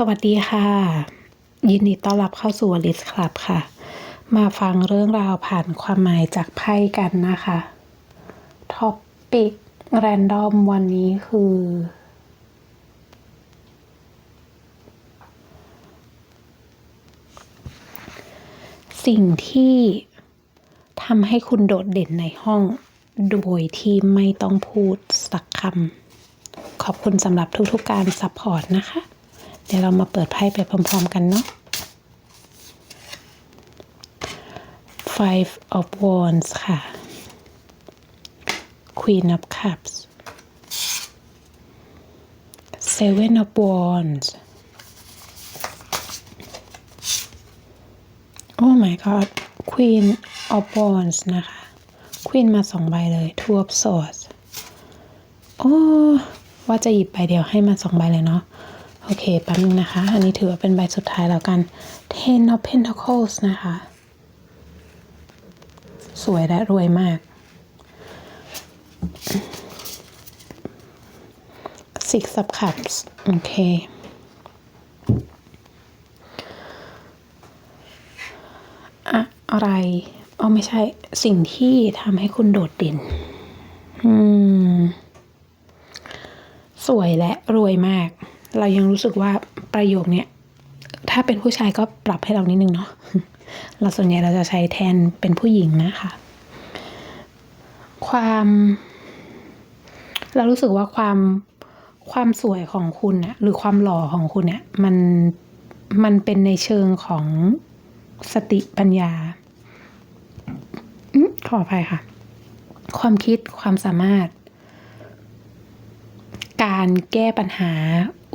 สวัสดีค่ะ ยินดีต้อนรับเข้าสู่ลิสคลับค่ะ มาฟังเรื่องราวผ่านความหมายจากไพ่กันนะคะท็อปปิกแรนดอมวันนี้คือ สิ่งที่ทำให้คุณโดดเด่นในห้อง โดยที่ไม่ต้องพูดสักคำขอบคุณสำหรับทุกๆการซัพพอร์ตนะคะ เดี๋ยวเรามาเปิดไพ่ไปพร้อม ๆ กันเนาะ Five of Wands ค่ะ Queen of Cups Seven of Wands Oh my god Queen of Wands นะคะ Queen มาสองใบเลย Two of Swords โอ้ ว่าจะหยิบใบเดียวให้มาสองใบเลยเนาะ โอเคแป๊บนึงนะคะ อันนี้ถือว่าเป็นใบสุดท้ายแล้วกัน Ten of Pentacles นะคะ สวยและรวยมาก Six of Cups โอเค อะอะไรอ๋อไม่ใช่สิ่งที่ทำให้คุณโดดเด่น อืม สวยและรวยมาก เรายังรู้สึกว่าประโยคเนี้ยถ้าเป็นผู้ชายก็ปรับให้เรานิดนึงเนาะเราส่วนใหญ่เราจะใช้แทนเป็นผู้หญิงนะคะ ความ เรารู้สึกว่าความความสวยของคุณน่ะหรือความหล่อของคุณเนี่ยมันมันเป็นในเชิงของสติปัญญาอขออภัยค่ะ ความคิดความสามารถ การแก้ปัญหา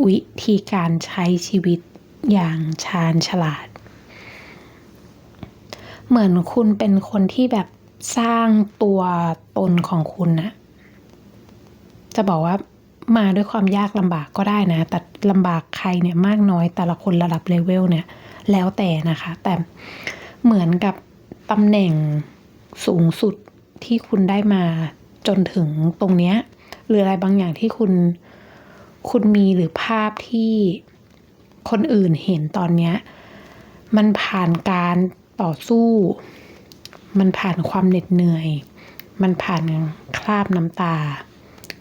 วิธีการใช้ชีวิตอย่างชาญฉลาด เหมือนคุณเป็นคนที่แบบสร้างตัวตนของคุณนะจะบอกว่ามาด้วยความยากลำบากก็ได้นะ แต่ลำบากใครเนี่ยมากน้อยแต่ละคนระดับเลเวลเนี่ย แล้วแต่นะคะ แต่เหมือนกับตำแหน่งสูงสุดที่คุณได้มาจนถึงตรงเนี้ยหรืออะไรบางอย่างที่คุณ คุณมีหรือภาพที่คนอื่นเห็นตอนเนี้ย มันผ่านการต่อสู้ มันผ่านความเหน็ดเหนื่อย มันผ่านคราบน้ำตา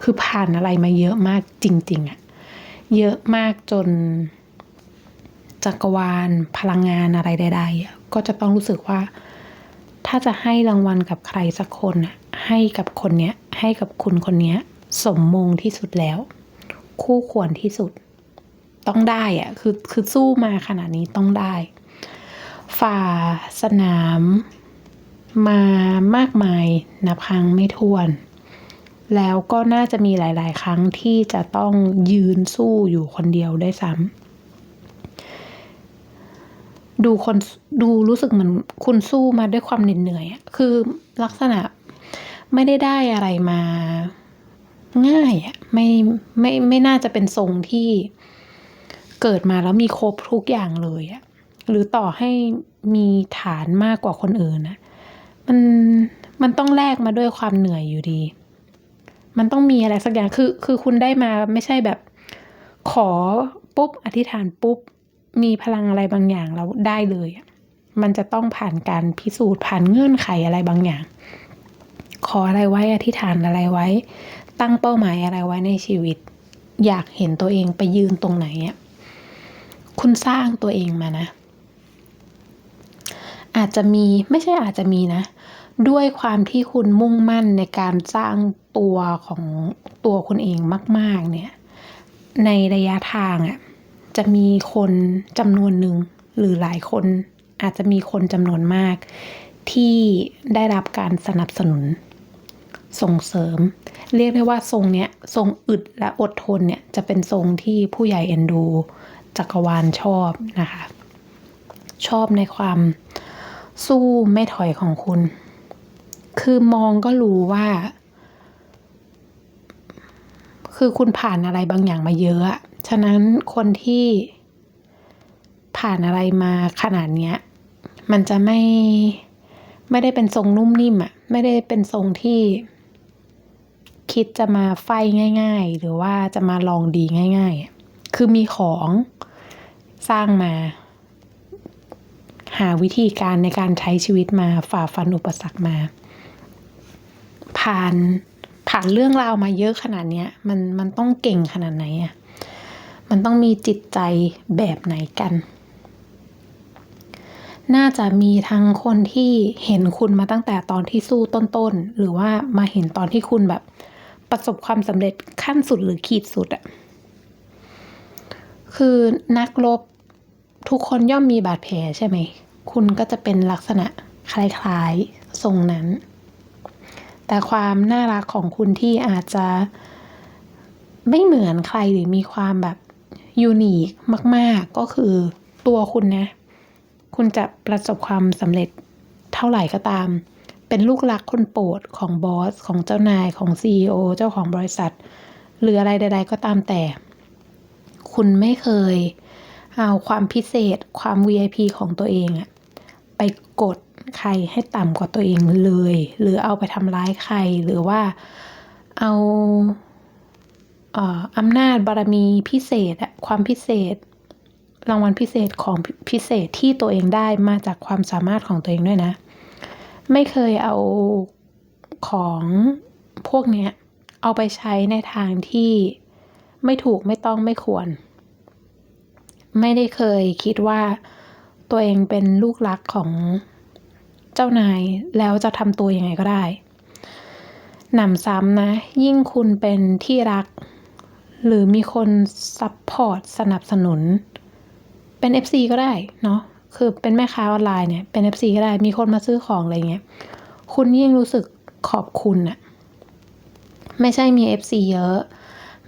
คือผ่านอะไรมาเยอะมากจริง ๆอะเยอะมากจนจักรวาลพลังงานอะไรใดๆก็จะต้องรู้สึกว่า ถ้าจะให้รางวัลกับใครสักคนอะให้กับคนเนี้ยให้กับคุณคนเนี้ย สมมงที่สุดแล้ว คู่ควรที่สุด ต้องได้อะคือคือสู้มาขนาดนี้ต้องได้ ฝ่าสนาม มามากมายนับครั้งไม่ถ้วน แล้วก็น่าจะมีหลาย ๆ ครั้งที่จะต้องยืนสู้อยู่คนเดียวได้ซ้ำดูคนดูรู้สึกเหมือนคุณสู้มาด้วยความเหน็ดเหนื่อยคือลักษณะไม่ได้ได้อะไรมา ง่ายอะไม่ไม่ไม่น่าจะเป็นทรงที่เกิดมาแล้วมีครบทุกอย่างเลยอะหรือต่อให้มีฐานมากกว่าคนอื่นนะมันมันต้องแลกมาด้วยความเหนื่อยอยู่ดี มันต้องมีอะไรสักอย่างคือ คือคุณได้มาไม่ใช่แบบ ขอปุ๊บอธิษฐานปุ๊บ มีพลังอะไรบางอย่างแล้วได้เลยมันจะต้องผ่านการพิสูจน์ผ่านเงื่อนไขอะไรบางอย่าง ขออะไรไว้อธิษฐานอะไรไว้ ตั้งเป้าหมายอะไรไว้ในชีวิต อยากเห็นตัวเองไปยืนตรงไหนอะคุณสร้างตัวเองมานะ อาจจะมีไม่ใช่อาจจะมีนะ ด้วยความที่คุณมุ่งมั่นในการสร้างตัวของตัวคุณเองมาก ๆ เนี่ย ในระยะทางอะ่ะจะมีคนจำนวนหนึ่งหรือหลายคนอาจจะมีคนจำนวนมากที่ได้รับการสนับสนุน ส่งเสริม เรียกได้ว่าทรงเนี้ยทรงอึดและอดทนเนี่ยจะเป็นทรงที่ผู้ใหญ่เอ็นดู จักรวาลชอบนะคะ ชอบในความสู้ไม่ถอยของคุณ คือมองก็รู้ว่า คือคุณผ่านอะไรบางอย่างมาเยอะ ฉะนั้นคนที่ผ่านอะไรมาขนาดเนี้ย มันจะไม่ไม่ได้เป็นทรงนุ่มนิ่มอะไม่ได้เป็นทรงที่ คิดจะมาไฟง่าย ๆ หรือว่าจะมาลองดีง่าย ๆ คือมีของสร้างมา หาวิธีการในการใช้ชีวิตมาฝ่าฟันอุปสรรคมา ผ่านผ่านเรื่องราวมาเยอะขนาดเนี้ยมันมันต้องเก่งขนาดไหนอะมันต้องมีจิตใจแบบไหนกัน น่าจะมีทั้งคนที่เห็นคุณมาตั้งแต่ตอนที่สู้ต้นๆ หรือว่ามาเห็นตอนที่คุณแบบ ประสบความสำเร็จขั้นสุดหรือขีดสุดอะคือนักรบทุกคนย่อมมีบาดแผลใช่ไหม คุณก็จะเป็นลักษณะคล้ายๆทรงนั้น แต่ความน่ารักของคุณที่อาจจะไม่เหมือนใครหรือมีความแบบยูนิคมาก ๆ ก็คือตัวคุณนะ คุณจะประสบความสำเร็จเท่าไหร่ก็ตาม เป็นลูกรักคนโปรดของบอส ของเจ้านายของ CEO เจ้าของบริษัท หรืออะไรใด ๆ ก็ตามแต่ คุณไม่เคยเอาความพิเศษความ VIP ของตัวเองอะไปกดใครให้ต่ำกว่าตัวเองเลย หรือเอาไปทำร้ายใครหรือว่าเอาเอ่ออำนาจบารมีพิเศษอะความพิเศษ รางวัลพิเศษของพิเศษที่ตัวเองได้มาจากความสามารถของตัวเองด้วยนะ ไม่เคยเอาของพวกเนี้ยเอาไปใช้ในทางที่ไม่ถูกไม่ต้องไม่ควร ไม่ได้เคยคิดว่าตัวเองเป็นลูกรักของเจ้านายแล้วจะทำตัวยังไงก็ได้หนำซ้ำนะ ยิ่งคุณเป็นที่รัก หรือมีคนซัพพอร์ตสนับสนุน เป็น FC ก็ได้เนาะ คือเป็นแม่ค้าออนไลน์เนี่ยเป็น FC ก็ได้มีคนมาซื้อของอะไรเงี้ยคุณยิ่งรู้สึกขอบคุณอะไม่ใช่มี FC เยอะ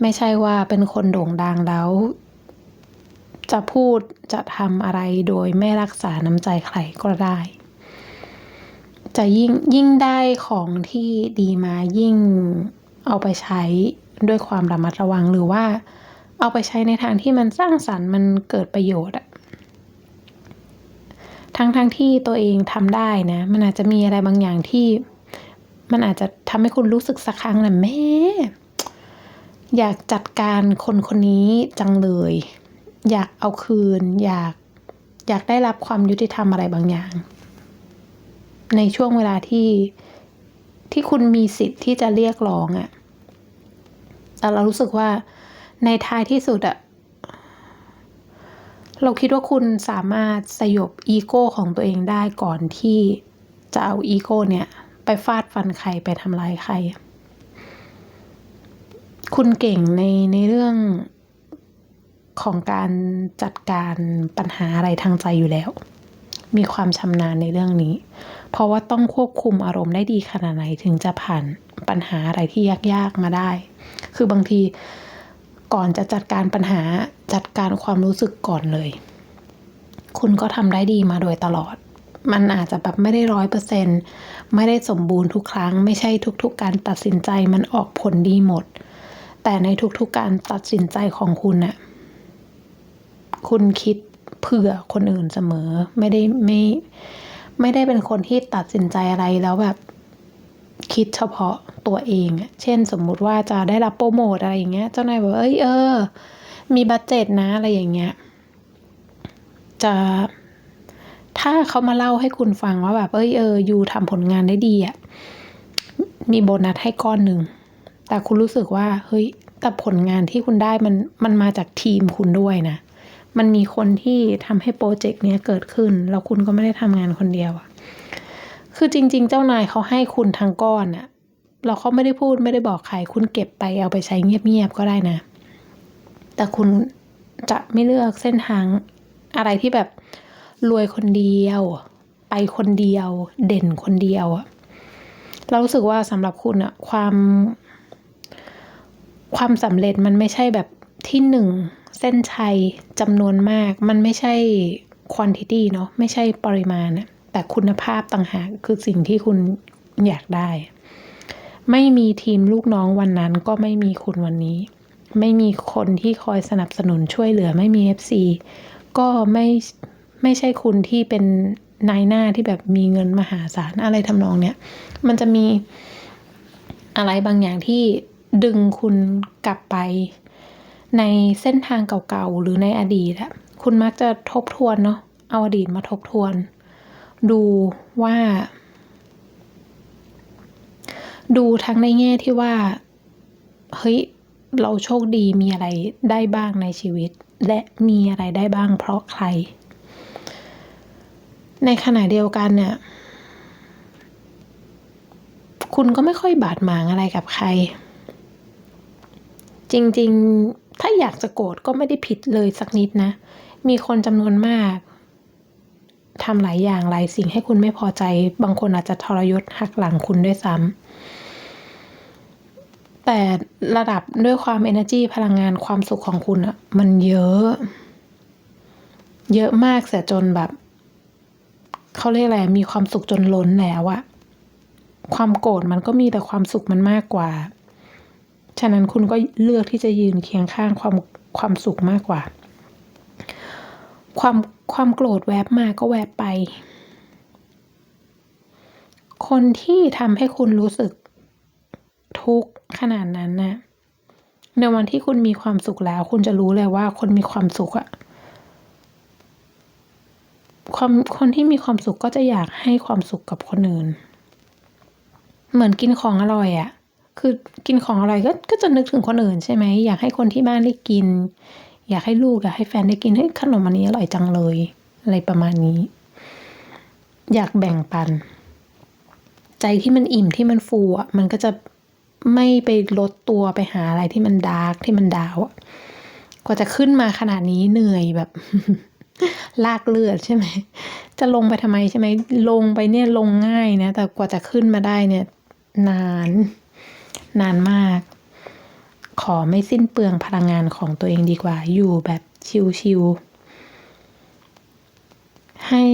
ไม่ใช่ว่าเป็นคนโด่งดังแล้ว จะพูดจะทำอะไรโดยไม่รักษาน้ำใจใครก็ได้ จะยิ่งยิ่งได้ของที่ดีมายิ่งเอาไปใช้ด้วยความระมัดระวังหรือว่า เอาไปใช้ในทางที่มันสร้างสรรค์มันเกิดประโยชน์อะ ทั้งทั้งที่ตัวเองทำได้นะ มันอาจจะมีอะไรบางอย่างที่ มันอาจจะทำให้คุณรู้สึกสักครั้งนะแม่อยากจัดการคนคนนี้จังเลย อยากเอาคืน อยากอยากได้รับความยุติธรรมอะไรบางอย่าง ในช่วงเวลาที่ที่คุณมีสิทธิ์ที่จะเรียกร้องอะแต่เรารู้สึกว่าในท้ายที่สุดอะ เราคิดว่าคุณสามารถสยบอีโก้ของตัวเองได้ก่อนที่จะเอาอีโก้เนี่ยไปฟาดฟันใครไปทำร้ายใคร คุณเก่งในในเรื่องของการจัดการปัญหาอะไรทางใจอยู่แล้ว มีความชำนาญในเรื่องนี้ เพราะว่าต้องควบคุมอารมณ์ได้ดีขนาดไหนถึงจะผ่านปัญหาอะไรที่ยากๆมาได้ คือบางที ก่อนจะจัดการปัญหาจัดการความรู้สึกก่อนเลย คุณก็ทำได้ดีมาโดยตลอด มันอาจจะแบบไม่ได้ร้อยเปอร์เซ็นไม่ได้สมบูรณ์ทุกครั้ง ไม่ใช่ทุกๆ การตัดสินใจมันออกผลดีหมด แต่ในทุกๆ การตัดสินใจของคุณน่ะคุณคิดเผื่อคนอื่นเสมอ ไม่ได้ไม่ไม่ได้เป็นคนที่ตัดสินใจอะไรแล้วแบบคิดเฉพาะ ตัวเอง เช่นสมมุติว่าจะได้รับโปรโมทอะไรอย่างเงี้ย เจ้านายบอกเอ้ยเออ มีบัตเจ็ตนะอะไรอย่างเงี้ย จะถ้าเขามาเล่าให้คุณฟังว่าแบบเอ้ยเออยูทำผลงานได้ดีอะมีโบนัสให้ก้อนหนึ่ง แต่คุณรู้สึกว่า เฮ้ย แต่ผลงานที่คุณได้มันมันมาจากทีมคุณด้วยนะ มันมีคนที่ทำให้โปรเจกต์เนี้ยเกิดขึ้น แล้วคุณก็ไม่ได้ทำงานคนเดียวอะคือจริง ๆ เจ้านายเขาให้คุณทั้งก้อนอะ เราเขาไม่ได้พูดไม่ได้บอกใคร คุณเก็บไปเอาไปใช้เงียบๆก็ได้นะ แต่คุณจะไม่เลือกเส้นทางอะไรที่แบบรวยคนเดียว ไปคนเดียว เด่นคนเดียวอะเรารู้สึกว่าสำหรับคุณอะความ ความสำเร็จมันไม่ใช่แบบที่หนึ่งเส้นชัยจำนวนมาก มันไม่ใช่ quantity เนาะไม่ใช่ปริมาณแต่คุณภาพต่างหากคือสิ่งที่คุณอยากได้ ไม่มีทีมลูกน้องวันนั้นก็ไม่มีคุณวันนี้ ไม่มีคนที่คอยสนับสนุนช่วยเหลือไม่มี FC ก็ไม่ไม่ใช่คุณที่เป็นนายหน้าที่แบบมีเงินมหาศาลอะไรทำนองเนี้ยมันจะมีอะไรบางอย่างที่ดึงคุณกลับไป ในเส้นทางเก่าๆหรือในอดีตอะคุณมักจะทบทวนเนาะเอาอดีตมาทบทวน ดูว่า ดูทั้งในแง่ที่ว่า เฮ้ย เราโชคดีมีอะไรได้บ้างในชีวิต และมีอะไรได้บ้างเพราะใคร ในขณะเดียวกันเนี่ย คุณก็ไม่ค่อยบาดหมางอะไรกับใคร จริงๆ ถ้าอยากจะโกรธก็ไม่ได้ผิดเลยสักนิดนะ มีคนจำนวนมาก ทำหลายอย่างหลายสิ่งให้คุณไม่พอใจ บางคนอาจจะทรยศหักหลังคุณด้วยซ้ำแต่ระดับด้วยความ energy พลังงานความสุขของคุณอะมันเยอะ เยอะมากเสียจนแบบเขาเรียกอะไรมีความสุขจนล้นแล้วอะความโกรธมันก็มีแต่ความสุขมันมากกว่า ฉะนั้นคุณก็เลือกที่จะยืนเคียงข้างความความสุขมากกว่า ความ ความโกรธแวบมาก็แวบไป คนที่ทำให้คุณรู้สึกทุกข์ขนาดนั้นนะในวันที่คุณมีความสุขแล้ว คุณจะรู้เลยว่าคนมีความสุขอะความคนที่มีความสุขก็จะอยากให้ความสุขกับคนอื่น เหมือนกินของอร่อยอะคือกินของอร่อยก็ก็จะนึกถึงคนอื่นใช่ไหมอยากให้คนที่บ้านได้กิน อยากให้ลูกอยากให้แฟนได้กินเฮ้ยขนมอันนี้อร่อยจังเลย อะไรประมาณนี้ อยากแบ่งปัน ใจที่มันอิ่มที่มันฟูอะมันก็จะไม่ไปลดตัวไปหาอะไรที่มันดาร์กที่มันดาวอะกว่าจะขึ้นมาขนาดนี้เหนื่อยแบบ ลากเลือดใช่ไหม จะลงไปทำไมใช่ไหม ลงไปเนี่ยลงง่ายนะ แต่กว่าจะขึ้นมาได้เนี่ย นาน นานมาก ขอไม่สิ้นเปลืองพลังงานของตัวเองดีกว่า อยู่แบบชิวๆให้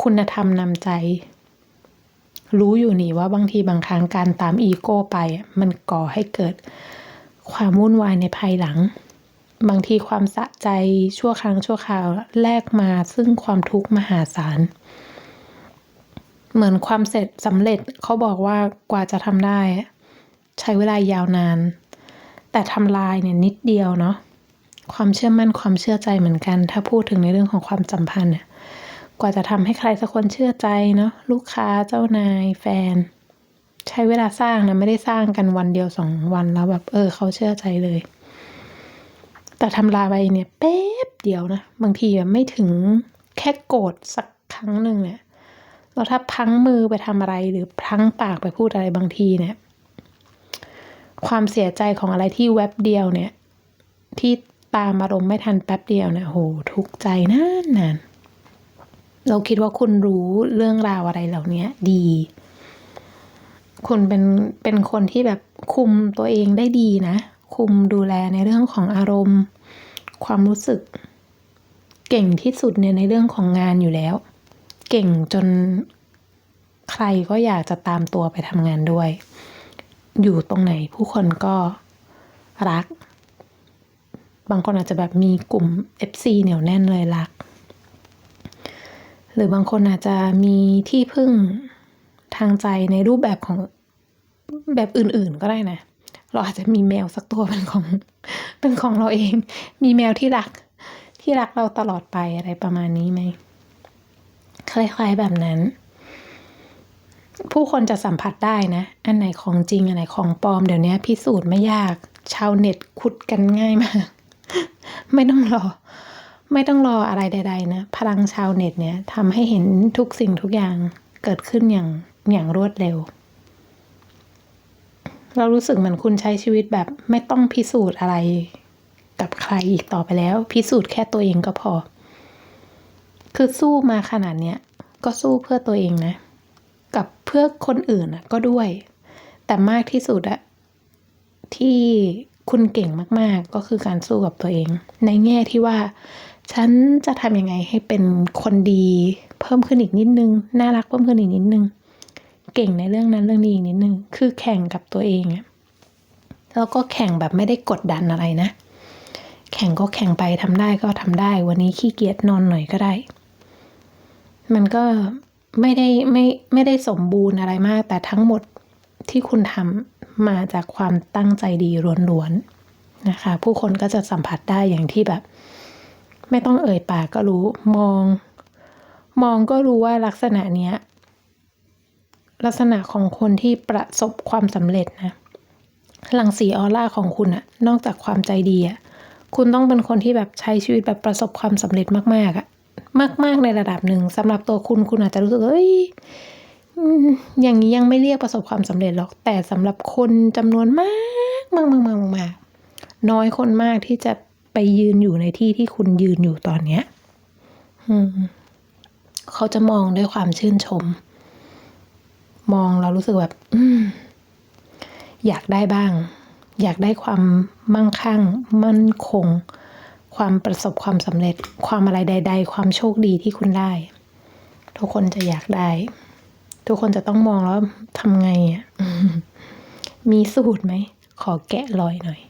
คุณธรรมนำใจ รู้อยู่นี่ว่าบางทีบางครั้งการตามอีโก้ไป มันก่อให้เกิดความวุ่นวายในภายหลัง บางทีความสะใจชั่วครั้งชั่วคราวแลกมาซึ่งความทุกข์มหาศาล เหมือนความเสร็จสำเร็จเขาบอกว่ากว่าจะทำได้ ใช้เวลายาวนาน แต่ทำลายเนี่ยนิดเดียวเนาะความเชื่อมั่นความเชื่อใจเหมือนกัน ถ้าพูดถึงในเรื่องของความสัมพันธ์เนี่ยกว่าจะทำให้ใครสักคนเชื่อใจเนาะลูกค้าเจ้านายแฟน ใช้เวลาสร้างนะไม่ได้สร้างกันวันเดียวสองวันแล้วแบบเออเขาเชื่อใจเลย แต่ทำลายไปเนี่ยแป๊บเดียวนะบางทีแบบไม่ถึงแค่โกรธสักครั้งหนึ่งเนี่ยแล้วถ้าพังมือไปทำอะไรหรือพังปากไปพูดอะไรบางทีเนี่ย ความเสียใจของอะไรที่แวบเดียวเนี่ย ที่ตามอารมณ์ไม่ทันแป๊บเดียวเนี่ยโหทุกข์ใจนานนานเราคิดว่าคุณรู้เรื่องราวอะไรเหล่านี้ดี คุณเป็นเป็นคนที่แบบคุมตัวเองได้ดีนะ คุมดูแลในเรื่องของอารมณ์ ความรู้สึก เก่งที่สุดเนี่ยในเรื่องของงานอยู่แล้ว เก่งจนใครก็อยากจะตามตัวไปทำงานด้วย อยู่ตรงไหนผู้คนก็รัก บางคนอาจจะแบบมีกลุ่ม FC เหนียวแน่นเลยรัก หรือบางคนอาจจะมีที่พึ่งทางใจในรูปแบบของแบบอื่นๆก็ได้นะ เราอาจจะมีแมวสักตัวเป็นของเป็นของเราเอง มีแมวที่รัก ที่รักเราตลอดไปอะไรประมาณนี้ไหมคล้ายๆแบบนั้น ผู้คนจะสัมผัสได้นะ อันไหนของจริง อันไหนของปลอมเดี๋ยวนี้พิสูจน์ไม่ยาก ชาวเน็ตขุดกันง่ายมาก ไม่ต้องรอ ไม่ต้องรออะไรใด ๆ นะ พลังชาวเน็ตเนี่ยทำให้เห็นทุกสิ่งทุกอย่างเกิดขึ้นอย่างอย่างรวดเร็ว เรารู้สึกเหมือนคุณใช้ชีวิตแบบไม่ต้องพิสูจน์อะไร กับใครอีกต่อไปแล้ว พิสูจน์แค่ตัวเองก็พอ คือสู้มาขนาดเนี้ยก็สู้เพื่อตัวเองนะ กับเพื่อคนอื่นก็ด้วย แต่มากที่สุดอะที่คุณเก่งมาก ๆ ก็คือการสู้กับตัวเอง ในแง่ที่ว่า ฉันจะทำยังไงให้เป็นคนดีเพิ่มขึ้นอีกนิดนึง น่ารักเพิ่มขึ้นอีกนิดนึง เก่งในเรื่องนั้นเรื่องนี้อีกนิดนึง คือแข่งกับตัวเองแล้วก็แข่งแบบไม่ได้กดดันอะไรนะ แข่งก็แข่งไปทำได้ก็ทำได้ วันนี้ขี้เกียจนอนหน่อยก็ได้ มันก็ ไม่ได้ไม่ไม่ได้สมบูรณ์อะไรมาก แต่ทั้งหมดที่คุณทำมาจากความตั้งใจดีล้วนๆนะคะ ผู้คนก็จะสัมผัสได้อย่างที่แบบ ไม่ต้องเอ่ยปากก็รู้มอง มองก็รู้ว่าลักษณะเนี้ยลักษณะของคนที่ประสบความสำเร็จนะหลังสีออร่าของคุณอะนอกจากความใจดีอะคุณต้องเป็นคนที่แบบใช้ชีวิตแบบประสบความสำเร็จมากๆอะ มาก ๆ ในระดับหนึ่งสำหรับตัวคุณคุณอาจจะรู้สึกเอ้ยอย่างนี้ยังไม่เรียกประสบความสำเร็จหรอก แต่สำหรับคนจำนวนมากมากมากมากมากน้อยคนมากที่จะไปยืนอยู่ในที่ที่คุณยืนอยู่ตอนเนี้ยอืมเขาจะมองด้วยความชื่นชม มองเรารู้สึกแบบอืมอยากได้บ้าง อยากได้ความมั่งคั่ง มั่นคง ความประสบความสำเร็จ ความอะไรใด ๆ ความโชคดีที่คุณได้ ทุกคนจะอยากได้ ทุกคนจะต้องมองแล้วทำไงอะมีสูตรไหม ขอแกะรอยหน่อย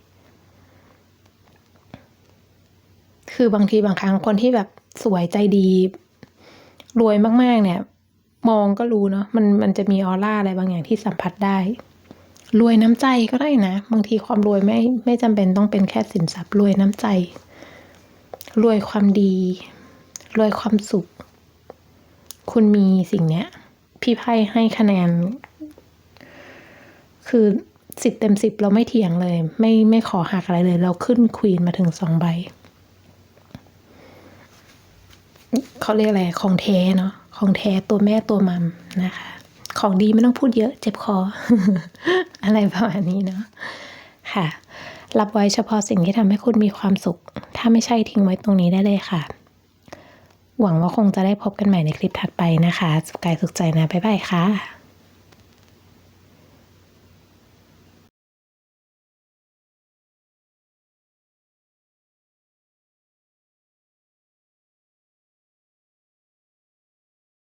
คือบางทีบางครั้งคนที่แบบสวยใจดี รวยมากๆ เนี่ย มองก็รู้เนาะมันมันจะมีออร่าอะไรบางอย่างที่สัมผัสได้รวยน้ำใจก็ได้นะ บางทีความรวยไม่ไม่จำเป็นต้องเป็นแค่สินทรัพย์รวยน้ำใจ รวยความดี รวยความสุข คุณมีสิ่งเนี้ย พี่ไพ่ให้คะแนน คือสิบเต็มสิบเราไม่เถียงเลย ไม่ไม่ขอหักอะไรเลย เราขึ้นควีนมาถึงสองใบเขาเรียกอะไร ของแท้เนาะ ของแท้ตัวแม่ตัวมัมนะคะ ของดีไม่ต้องพูดเยอะ เจ็บคอ อะไรประมาณนี้เนาะ ค่ะ รับไว้เฉพาะสิ่งที่ทำให้คุณมีความสุข ถ้าไม่ใช่ทิ้งไว้ตรงนี้ได้เลยค่ะ หวังว่าคงจะได้พบกันใหม่ในคลิปถัดไปนะคะ สุขกายสุขใจนะ บ๊ายบายค่ะ